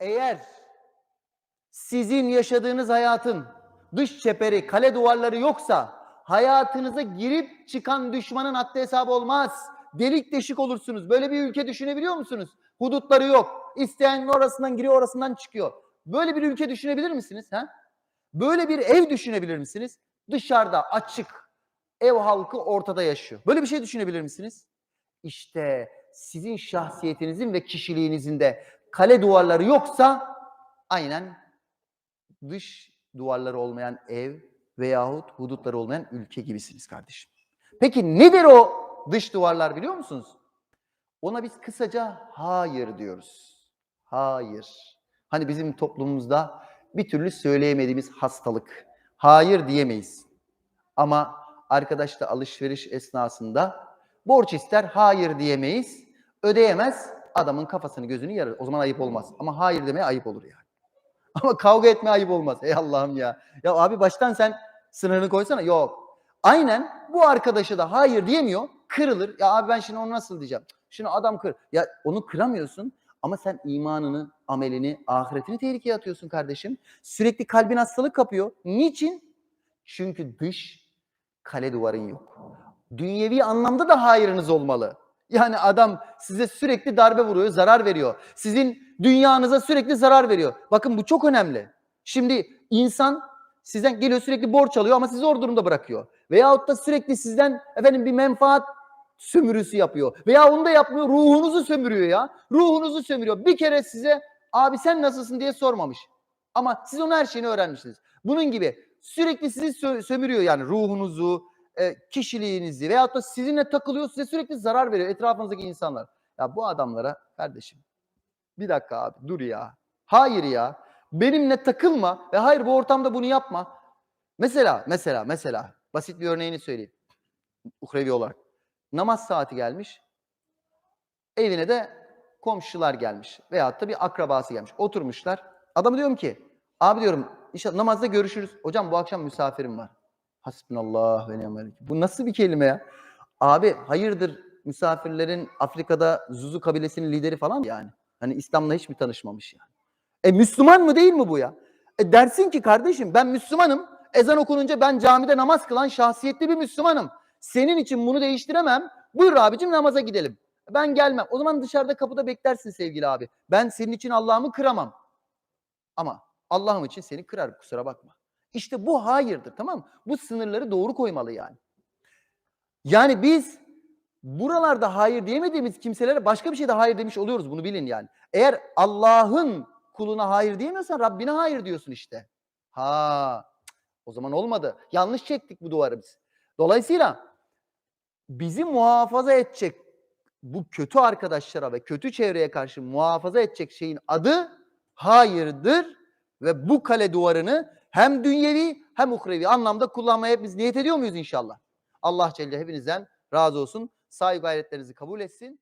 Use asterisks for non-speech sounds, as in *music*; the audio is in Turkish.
Eğer sizin yaşadığınız hayatın dış çeperi, kale duvarları yoksa hayatınıza girip çıkan düşmanın haddi hesabı olmaz. Delik deşik olursunuz. Böyle bir ülke düşünebiliyor musunuz? Hudutları yok. İsteyen orasından giriyor, orasından çıkıyor. Böyle bir ülke düşünebilir misiniz? Ha? Böyle bir ev düşünebilir misiniz? Dışarıda açık. Ev halkı ortada yaşıyor. Böyle bir şey düşünebilir misiniz? İşte sizin şahsiyetinizin ve kişiliğinizin de kale duvarları yoksa aynen dış duvarları olmayan ev veyahut hudutları olmayan ülke gibisiniz kardeşim. Peki nedir o dış duvarlar biliyor musunuz? Ona biz kısaca hayır diyoruz. Hayır. Hani bizim toplumumuzda bir türlü söyleyemediğimiz hastalık. Hayır diyemeyiz. Ama arkadaşla alışveriş esnasında borç ister hayır diyemeyiz. Ödeyemez adamın kafasını gözünü yarır. O zaman ayıp olmaz. Ama hayır demeye ayıp olur yani. *laughs* Ama kavga etme ayıp olmaz. Ey Allah'ım ya. Ya abi baştan sen sınırını koysana. Yok. Aynen bu arkadaşı da hayır diyemiyor. Kırılır. Ya abi ben şimdi onu nasıl diyeceğim? Şunu adam kır. Ya onu kıramıyorsun ama sen imanını, amelini, ahiretini tehlikeye atıyorsun kardeşim. Sürekli kalbin hastalık kapıyor. Niçin? Çünkü dış kale duvarın yok. Dünyevi anlamda da hayırınız olmalı. Yani adam size sürekli darbe vuruyor, zarar veriyor. Sizin dünyanıza sürekli zarar veriyor. Bakın bu çok önemli. Şimdi insan sizden geliyor sürekli borç alıyor ama sizi zor durumda bırakıyor. Veyahut da sürekli sizden efendim bir menfaat sömürüsü yapıyor. Veya onu da yapmıyor, ruhunuzu sömürüyor ya. Ruhunuzu sömürüyor. Bir kere size abi sen nasılsın diye sormamış. Ama siz onun her şeyini öğrenmişsiniz. Bunun gibi sürekli sizi sö- sömürüyor yani ruhunuzu, e, kişiliğinizi veyahut da sizinle takılıyor, size sürekli zarar veriyor etrafınızdaki insanlar. Ya bu adamlara kardeşim bir dakika abi dur ya. Hayır ya. Benimle takılma ve hayır bu ortamda bunu yapma. Mesela, mesela, mesela basit bir örneğini söyleyeyim. Uhrevi olarak. Namaz saati gelmiş. Evine de komşular gelmiş. Veyahut da bir akrabası gelmiş. Oturmuşlar. Adamı diyorum ki, abi diyorum inşallah namazda görüşürüz. Hocam bu akşam misafirim var. Hasbunallah ve ni'mel. Bu nasıl bir kelime ya? Abi hayırdır misafirlerin Afrika'da Zuzu kabilesinin lideri falan yani. Hani İslam'la hiç mi tanışmamış yani? E Müslüman mı değil mi bu ya? E dersin ki kardeşim ben Müslümanım. Ezan okununca ben camide namaz kılan şahsiyetli bir Müslümanım. Senin için bunu değiştiremem. Buyur abicim namaza gidelim. Ben gelmem. O zaman dışarıda kapıda beklersin sevgili abi. Ben senin için Allah'ımı kıramam. Ama Allah'ım için seni kırar kusura bakma. İşte bu hayırdır tamam mı? Bu sınırları doğru koymalı yani. Yani biz buralarda hayır diyemediğimiz kimselere başka bir şeyde hayır demiş oluyoruz bunu bilin yani. Eğer Allah'ın kuluna hayır diyemiyorsan Rabbine hayır diyorsun işte. Ha o zaman olmadı. Yanlış çektik bu duvarı biz. Dolayısıyla bizi muhafaza edecek bu kötü arkadaşlara ve kötü çevreye karşı muhafaza edecek şeyin adı hayırdır ve bu kale duvarını hem dünyevi hem uhrevi anlamda kullanmaya biz niyet ediyor muyuz inşallah? Allah Celle hepinizden razı olsun. Saygı gayretlerinizi kabul etsin.